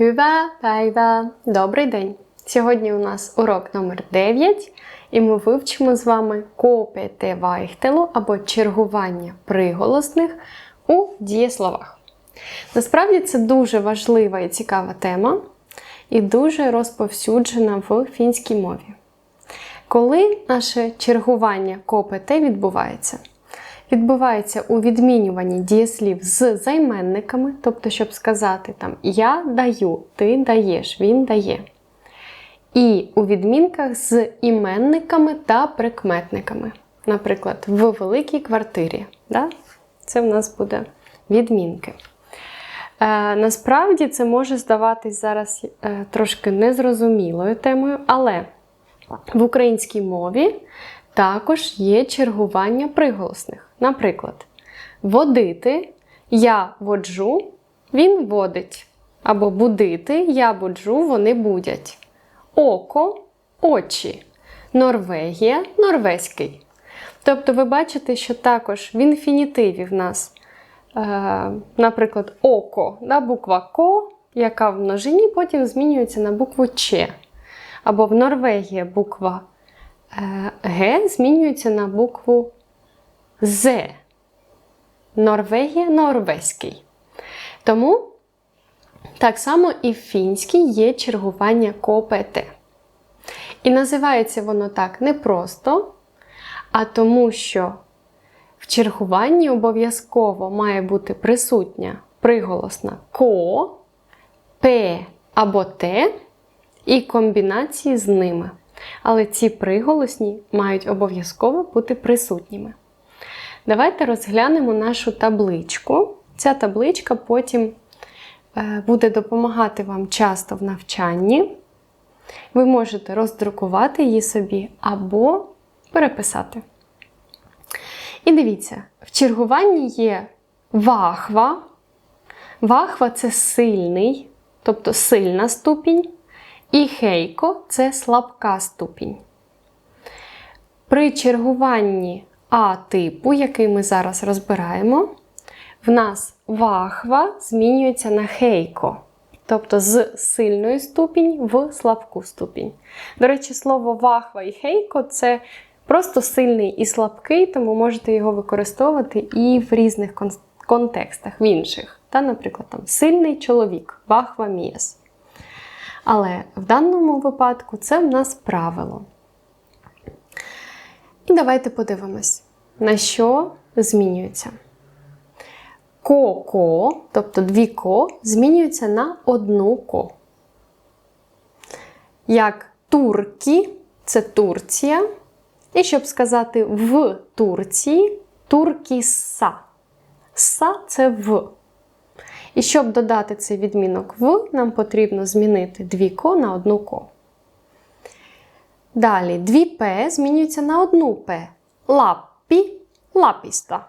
Hyvää päivää! Добрий день! Сьогодні у нас урок номер 9 і ми вивчимо з вами КОПТ вайхтелу або чергування приголосних у дієсловах. Насправді це дуже важлива і цікава тема, і дуже розповсюджена в фінській мові. Коли наше чергування КОПТ відбувається? Відбувається у відмінюванні дієслів з займенниками, тобто, щоб сказати там я даю, ти даєш, він дає. І у відмінках з іменниками та прикметниками. Наприклад, в великій квартирі. Да? Це в нас буде відмінки. Е, Насправді це може здаватись зараз е, трошки незрозумілою темою, але в українській мові також є чергування приголосних. Наприклад, водити я воджу, він водить. Або будити я буджу, вони будять. Око очі. Норвегія норвезький. Тобто ви бачите, що також в інфінітиві в нас, е, наприклад, око, да, буква Ко, яка в множині потім змінюється на букву Ч. Або в Норвегії буква Г змінюється на букву З. Норвегія норвезький. Тому так само і в фінській є чергування КОПТ. І називається воно так не просто, а тому, що в чергуванні обов'язково має бути присутня приголосна ко, п або т і комбінації з ними. Але ці приголосні мають обов'язково бути присутніми. Давайте розглянемо нашу табличку. Ця табличка потім е, буде допомагати вам часто в навчанні. Ви можете роздрукувати її собі або переписати. І дивіться, в чергуванні є вахва. Вахва це сильний, тобто сильна ступінь. І хейко це слабка ступінь. При чергуванні А типу, який ми зараз розбираємо, в нас вахва змінюється на хейко. Тобто з сильної ступінь в слабку ступінь. До речі, слово вахва і хейко це просто сильний і слабкий, тому можете його використовувати і в різних контекстах, в інших. Та, Наприклад, там сильний чоловік, вахва мієс. Але в даному випадку це в нас правило. І давайте подивимось, на що змінюється. Ко-ко, тобто дві ко, змінюються на одну ко. Як турки це Турція. І щоб сказати в Турції туркіса. Са це в. І щоб додати цей відмінок в, нам потрібно змінити дві ко на одну ко. Далі дві П змінюються на одну П. Лаппі лапіста.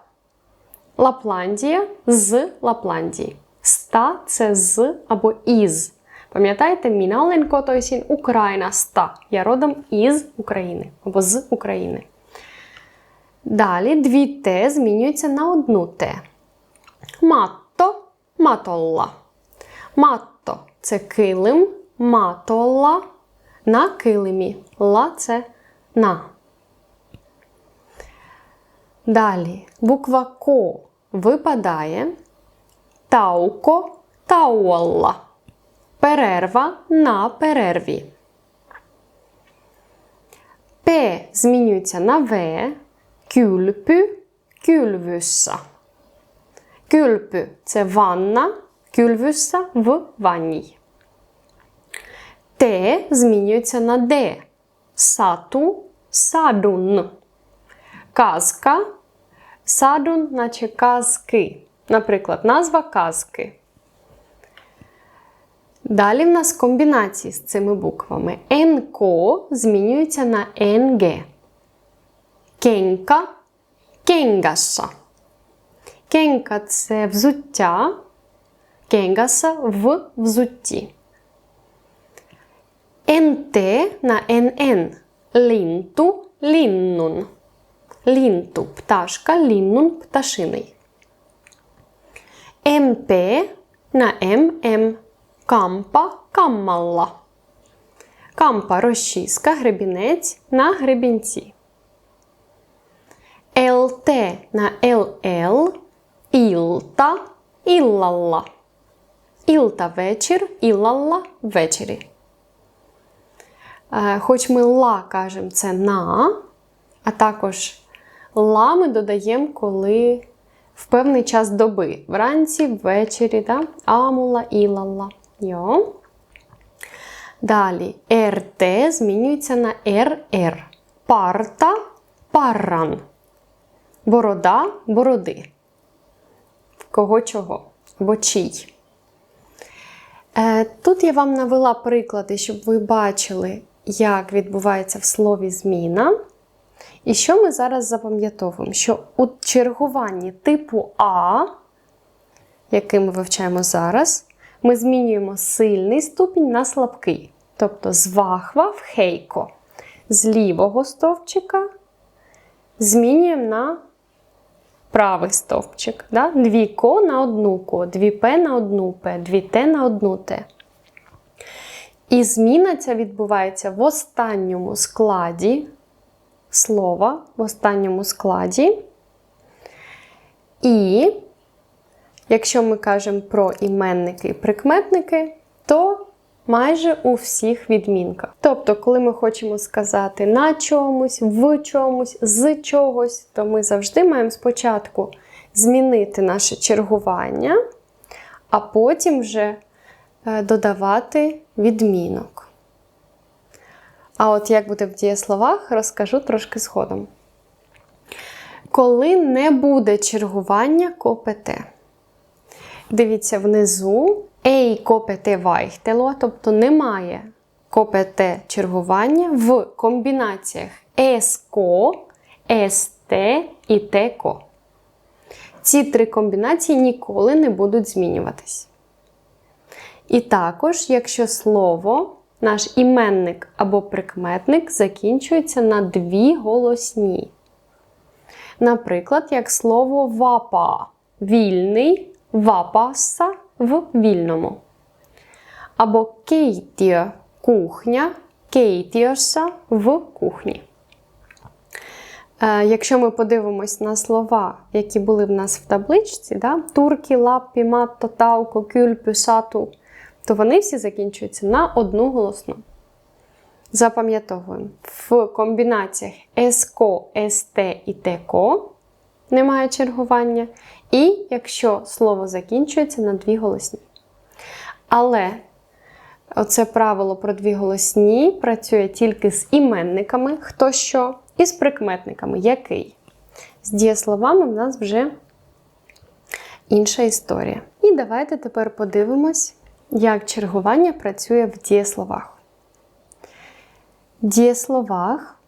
Лапландія з Лапландії. Ста це з або із. Пам'ятаєте, Міналенко тойсін Україна ста. Я родом із України або з України. Далі дві Т змінюються на одну Т. Матто матолла. Матто це килим, матолла на килимі. Ла це на. Далі буква Ко випадає. Тауко тауалла. Перерва на перерві. П змінюється на В. Кюльпю кюльвюса. Кюльпю це ванна, кюльвюса в ванній. Т змінюється на Д. Сату садун. Казка. Садун, наче казки. Наприклад, назва казки. Далі в нас комбінації з цими буквами. НК змінюється на НГ. Кенка кенгаса. Кенка це взуття. Кенгаса в взутті. НТ на НН. Лінту ліннун. Лінту пташка, ліннун пташиний. МП на ММ кампа каммалла. Кампа розчіска, гребінець на гребінці. ЛТ на ЛЛ, ілта, іллалла. Ілта вечір, іллалла ввечері. Е, Хоч ми ла кажемо це на, а також ла ми додаємо, коли в певний час доби. Вранці, ввечері, да? амула, ілалла. Йо. Далі РТ змінюється на РР. Парта парран. Борода бороди. Кого чого? Або чий. Е, Тут я вам навела приклади, щоб ви бачили, як відбувається в слові зміна. І що ми зараз запам'ятовуємо? Що у чергуванні типу А, який ми вивчаємо зараз, ми змінюємо сильний ступінь на слабкий. Тобто з вахва в хейко. З лівого стовпчика змінюємо на правий стовпчик. Да? Дві ко на одну ко, дві п на одну п, дві т на одну т. І зміна ця відбувається в останньому складі слова, в останньому складі. І якщо ми кажемо про іменники і прикметники, то майже у всіх відмінках. Тобто, коли ми хочемо сказати на чомусь, в чомусь, з чогось, то ми завжди маємо спочатку змінити наше чергування, а потім вже е, додавати відмінок. А от як буде в дієсловах, розкажу трошки згодом. Коли не буде чергування КОПТ. Дивіться внизу Ей копете вайхтело, тобто немає копете чергування в комбінаціях еско, есте і теко. Ці три комбінації ніколи не будуть змінюватись. І також, якщо слово, наш іменник або прикметник закінчується на дві голосні. Наприклад, як слово вапа вільний, вапаса в вільному. Або кейтір кухня, кейтірса в кухні. Е, якщо ми подивимось на слова, які були в нас в табличці, да, турки, лаппі, матто, тауко, кюльпю, сату, то вони всі закінчуються на одну голосну. Запам'ятовуємо, в комбінаціях СКО, СТ і ТКО немає чергування. І якщо слово закінчується на дві голосні. Але оце правило про дві голосні працює тільки з іменниками, хто що, і з прикметниками, який. З дієсловами в нас вже інша історія. І давайте тепер подивимось, як чергування працює в дієсловах. В дієсловах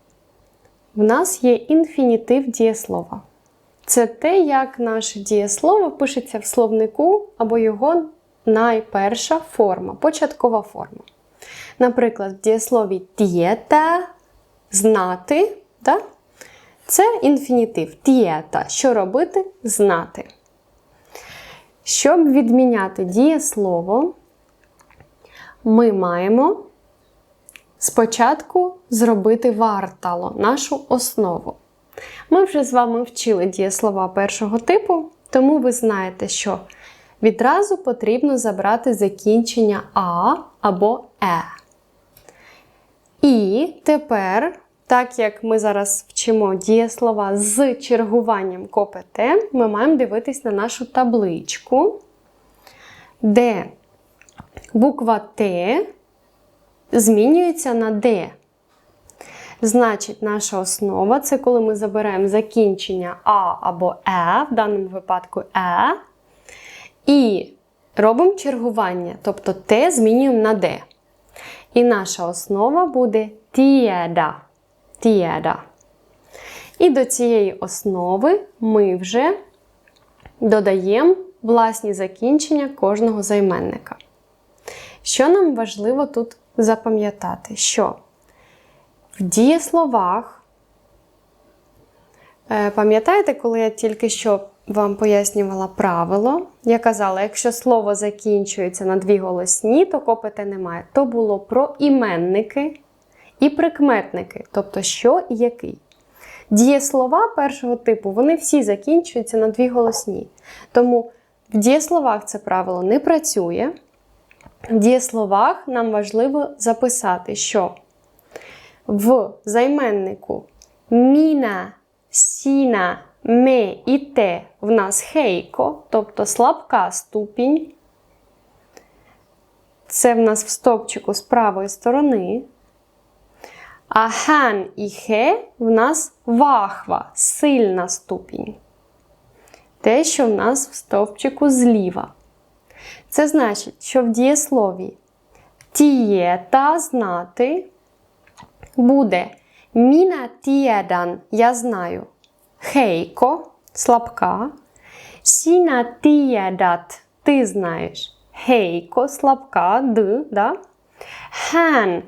в нас є інфінітив дієслова. Це те, як наше дієслово пишеться в словнику або його найперша форма, початкова форма. Наприклад, в дієслові тієта знати. Да? Це інфінітив. Тієта. Що робити? Знати. Щоб відміняти дієслово, ми маємо спочатку зробити вартало, нашу основу. Ми вже з вами вчили дієслова першого типу, тому ви знаєте, що відразу потрібно забрати закінчення А або Е. І тепер, так як ми зараз вчимо дієслова з чергуванням КОПТ, ми маємо дивитись на нашу табличку, де буква Т змінюється на Д. Значить, наша основа це коли ми забираємо закінчення А або Е, в даному випадку Е, і робимо чергування, тобто Т змінюємо на Д. І наша основа буде тієда. Тієда. І до цієї основи ми вже додаємо власні закінчення кожного займенника. Що нам важливо тут запам'ятати? Що в дієсловах, е, пам'ятаєте, коли я тільки що вам пояснювала правило. Я казала, якщо слово закінчується на дві голосні, то копити немає. То було про іменники і прикметники, тобто що і який. Дієслова першого типу вони всі закінчуються на дві голосні. Тому в дієсловах це правило не працює. В дієсловах нам важливо записати, що в займеннику міна, сіна, ме і те в нас хейко, тобто слабка ступінь. Це в нас в стопчику з правої сторони. А хан і хе в нас вахва, сильна ступінь. Те, що в нас в стовпчику зліва. Це значить, що в дієслові тієта знати буде міна тієдан я знаю. Хейко слабка. Сіна тієдат ти знаєш. Хейко слабка, д, да? Хан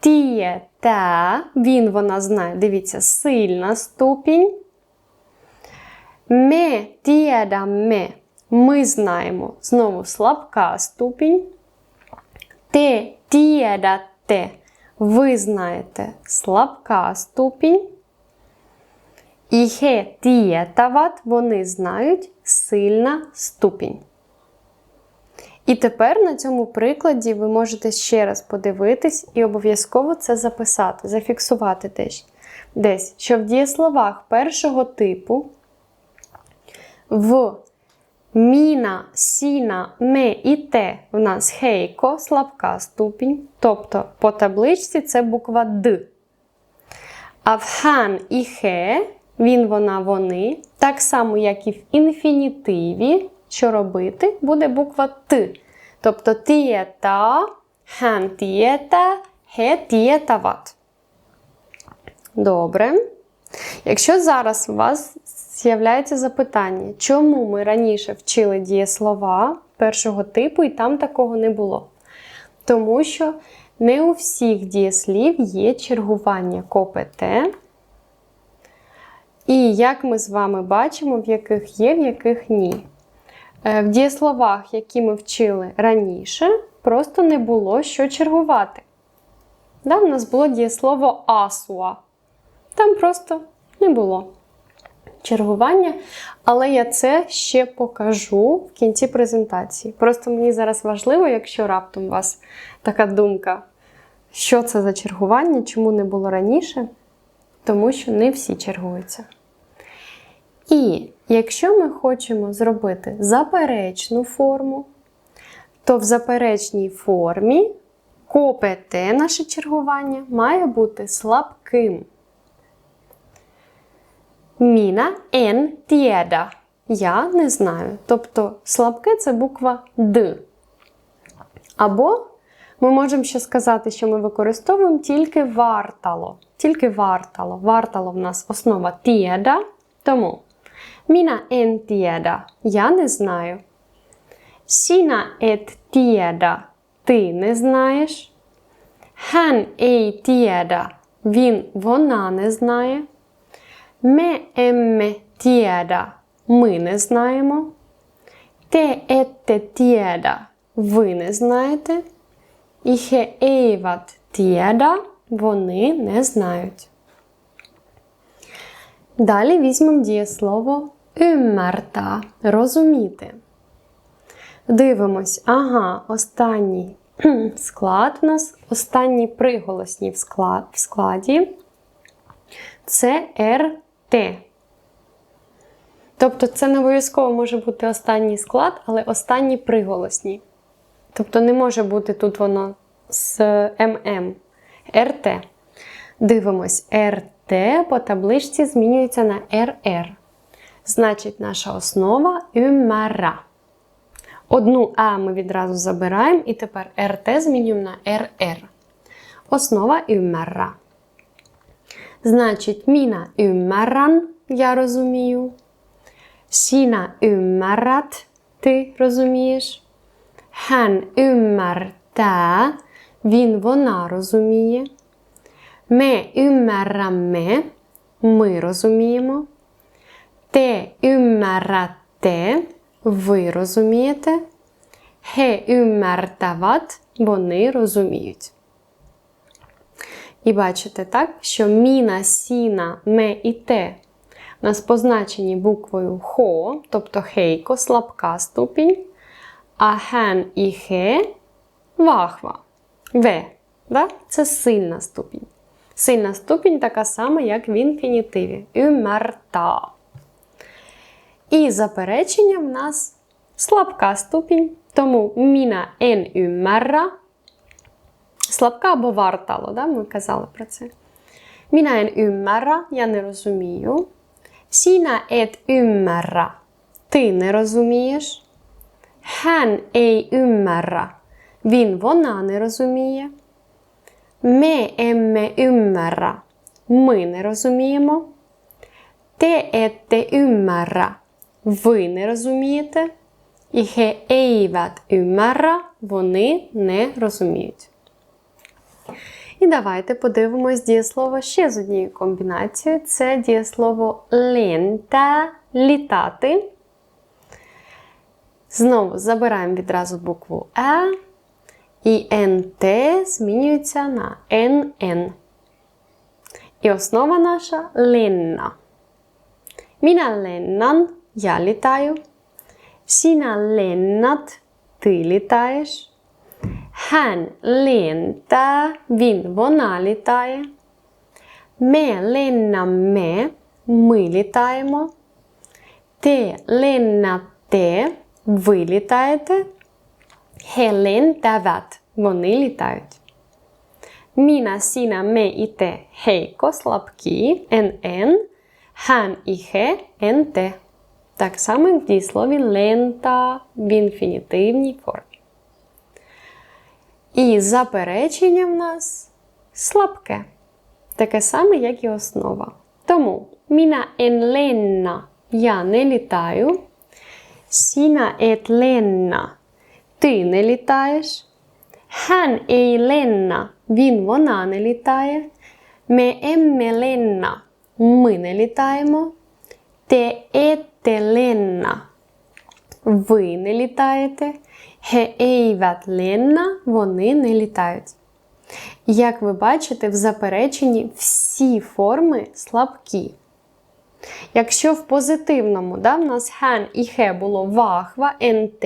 тіє та, він вона знає. Дивіться, сильна ступінь. Ме тієда ме. Ми знаємо. Знову слабка ступінь. Те тієда те. Ви знаєте слабка ступінь. І хе тієтават, вони знають сильна ступінь. І тепер на цьому прикладі ви можете ще раз подивитись і обов'язково це записати, зафіксувати теж. Десь, що в дієсловах першого типу в міна, сіна, ме і те в нас хейко, слабка ступінь. Тобто по табличці це буква Д. А в хан і хе, він, вона, вони, так само, як і в інфінітиві, що робити, буде буква Т. Тобто тієта, хан тієта, хе тієтават. Добре. Якщо зараз у вас з'являється запитання, чому ми раніше вчили дієслова першого типу і там такого не було? Тому що не у всіх дієслів є чергування КОПТ. І як ми з вами бачимо, в яких є, в яких ні. В дієсловах, які ми вчили раніше, просто не було що чергувати. Да, У нас було дієслово асуа. Там просто не було чергування, але я це ще покажу в кінці презентації. Просто мені зараз важливо, якщо раптом у вас така думка, що це за чергування, чому не було раніше, тому що не всі чергуються. І якщо ми хочемо зробити заперечну форму, то в заперечній формі КОПТ наше чергування має бути слабким. Міна ен тієда. Я не знаю. Тобто слабке це буква Д. Або ми можемо ще сказати, що ми використовуємо тільки вартало. Тільки вартало. Вартало в нас основа тієда. Тому міна ен тієда. Я не знаю. Сіна ет тієда. Ти не знаєш. Хан ей тієда. Він, вона не знає. Ме емме тієда. Ми не знаємо. Те ете тієда. Ви не знаєте. І ейват тієда. Вони не знають. Далі візьмемо дієслово «ymmerta» – розуміти. Дивимось, ага, останній склад у нас, останні приголосні в, складі це РТ. Тобто це не обов'язково може бути останній склад, але останні приголосні. Тобто не може бути тут воно з ММ. РТ. Дивимось, РТ по табличці змінюється на РР. Значить, наша основа ЮМАРА. Одну А ми відразу забираємо, і тепер РТ змінюємо на РР. Основа ЮМАРА. Значить, міна ymärrän, я розумію. Сіна ymmärrät, ти розумієш. Hän ymmärtää, він, вона розуміє. Ми ymmärrämme, ми розуміємо. Те ymmärrätte, ви розумієте. He ymmärtävät, вони розуміють. І бачите, так, що міна, сіна, ме і те у нас позначені буквою хо, тобто хейко, слабка ступінь, а хен і хе вахва. В. Да? Це сильна ступінь. Сильна ступінь така сама, як в інфінітиві. Юмерта. І заперечення в нас слабка ступінь. Тому міна ен юмерра. Слабка або вартало, да? ми казали про це. Міна ен юмерра, я не розумію. Сіна ет юмерра. Ти не розумієш. Hän ei ymmärrä. Він, вона не розуміє. Me emme ymmärrä. Ми не розуміємо. Te ette ymmärrä. Ви не розумієте. І he eivät ymmärrä. Вони не розуміють. І давайте подивимось дієслово ще з однією комбінацією. Це дієслово лента літати. Знову забираємо відразу букву Е. І НТ змінюється на НН. І основа наша ленна. Міна леннан я літаю. Сіна леннат ти літаєш. Hän lentää, він, вона літає. Me lennämme, ми літаємо. Te lennätte, ви літаєте. He lentävät, вони літають. Міна, сіна, ме і те хейко, слабкі, НН, хан і хе, НТ. Так само як в дієслові лента в інфінітивній формі. І заперечення в нас слабке. Таке саме, як і основа. Тому міна ен ленна я не літаю. Сіна ет ленна ти не літаєш. Hän ei ленна він вона не літає. Me emme ленна ми не літаємо. Te ette ленна ви не літаєте. He вони не літають. Як ви бачите, в запереченні всі форми слабкі. Якщо в позитивному да, в нас хан і хе було вахва, НТ,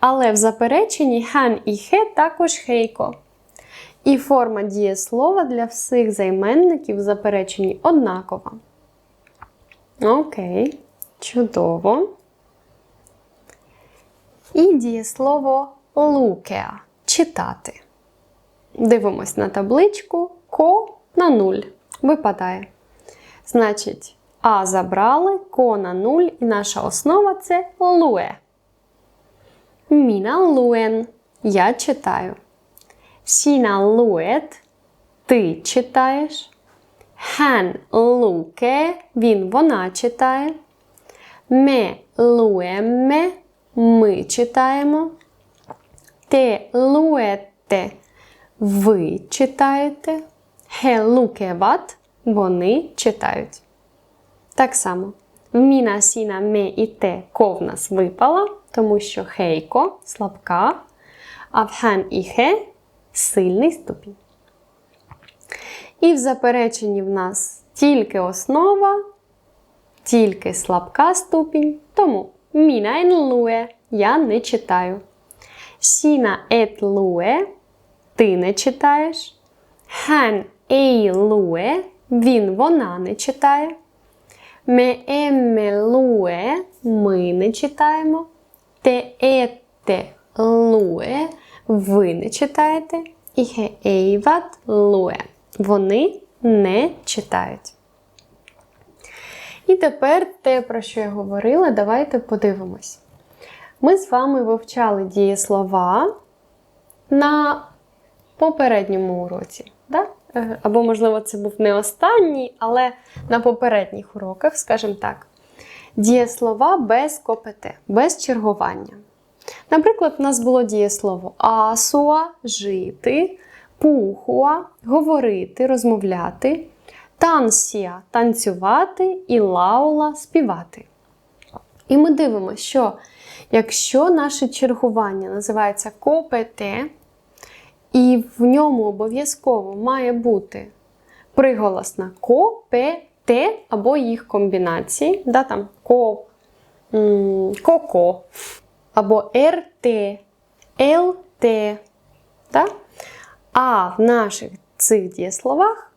але в запереченні хан і хе також хейко. І форма дієслова для всіх займенників в запереченні однакова. Окей, чудово. І дієслово лукеа читати. Дивимось на табличку ко на 0 випадає. Значить, А забрали, ко на 0, і наша основа це луе. Міна луен. Я читаю. Сіна лует. Ти читаєш. Hän луке. Він вона читає. Ме луеме. Ми читаємо. Те луете. Ви читаєте. He lukevat. Вони читають. Так само. Міна, сіна, ме і те ко в нас випала, тому що хейко слабка, а в і хе сильний ступінь. І в запереченні в нас тільки основа, тільки слабка ступінь. Тому міна ен луе я не читаю. Сіна ет луе ти не читаєш. Хан ей луе він вона не читає. Ме емме луе ми не читаємо. Те ете луе ви не читаєте. І хе ейват луе. Вони не читають. І тепер те, про що я говорила, давайте подивимось. Ми з вами вивчали дієслова на попередньому уроці. Да? Е, Або, можливо, це був не останній, але на попередніх уроках, скажімо так, дієслова без КПТ, без чергування. Наприклад, у нас було дієслово асуа жити, пухуа говорити, розмовляти, тансія танцювати і лаула співати. І ми дивимося, що якщо наше чергування називається КОПТ, і в ньому обов'язково має бути приголосна ко, пе, те або їх комбінації, да, там ко, коко, або РТ, ЛТ. Да? А в наших цих дієсловах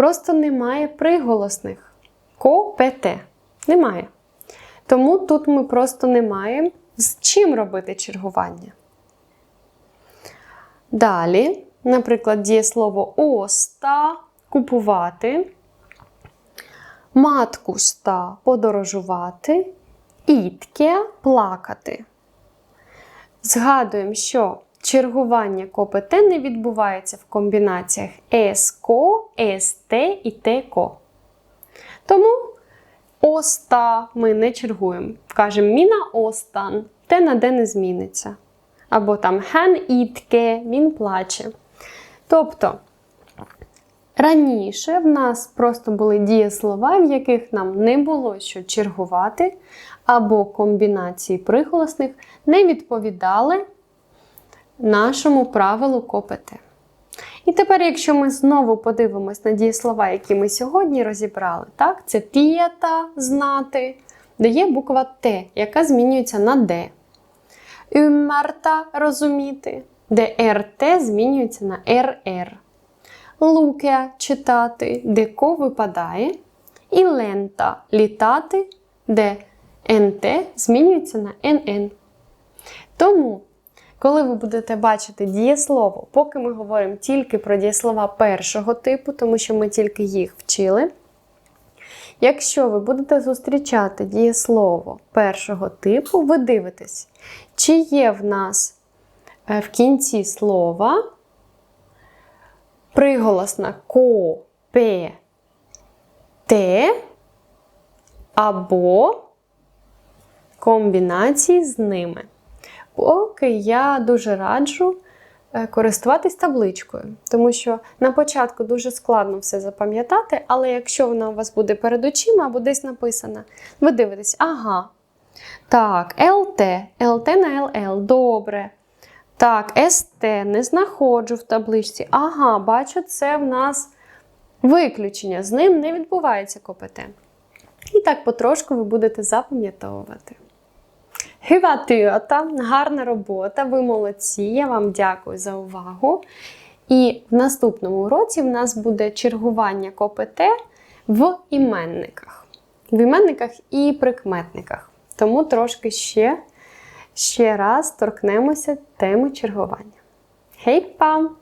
просто немає приголосних ко, пе, те. Немає. Тому тут ми просто не маємо з чим робити чергування. Далі, наприклад, дієслово оста купувати, маткуста подорожувати, ітке плакати. Згадуємо, що чергування КОПТ не відбувається в комбінаціях ЕСКО, СТ і ТКО. Тому оста ми не чергуємо. Кажемо міна остан, те на де не зміниться. Або там хан ітке, він плаче. Тобто, раніше в нас просто були дієслова, в яких нам не було що чергувати, або комбінації приголосних не відповідали нашому правилу КОПТ. І тепер, якщо ми знову подивимось на дієслова, які ми сьогодні розібрали, так, це тіята знати, де є буква Т, яка змінюється на Д. Юмарта розуміти, де РТ змінюється на РР. Луке читати, де ко випадає. І лента літати, де НТ змінюється на НН. Тому, коли ви будете бачити дієслово, поки ми говоримо тільки про дієслова першого типу, тому що ми тільки їх вчили. Якщо ви будете зустрічати дієслово першого типу, ви дивитесь, чи є в нас е, в кінці слова приголосна ко, пе, те або комбінації з ними. Поки я дуже раджу е, користуватись табличкою, тому що на початку дуже складно все запам'ятати, але якщо вона у вас буде перед очима або десь написана, ви дивитесь, ага. Так, ЛТ, ЛТ на ЛЛ, добре. Так, СТ не знаходжу в табличці. Ага, бачу, це в нас виключення. З ним не відбувається КПТ. І так потрошку ви будете запам'ятовувати. Hyvä työtä, гарна робота, ви молодці. Я вам дякую за увагу. І в наступному уроці в нас буде чергування КОПТ в іменниках. В іменниках і прикметниках. Тому трошки ще, ще раз торкнемося теми чергування. Хей, пам!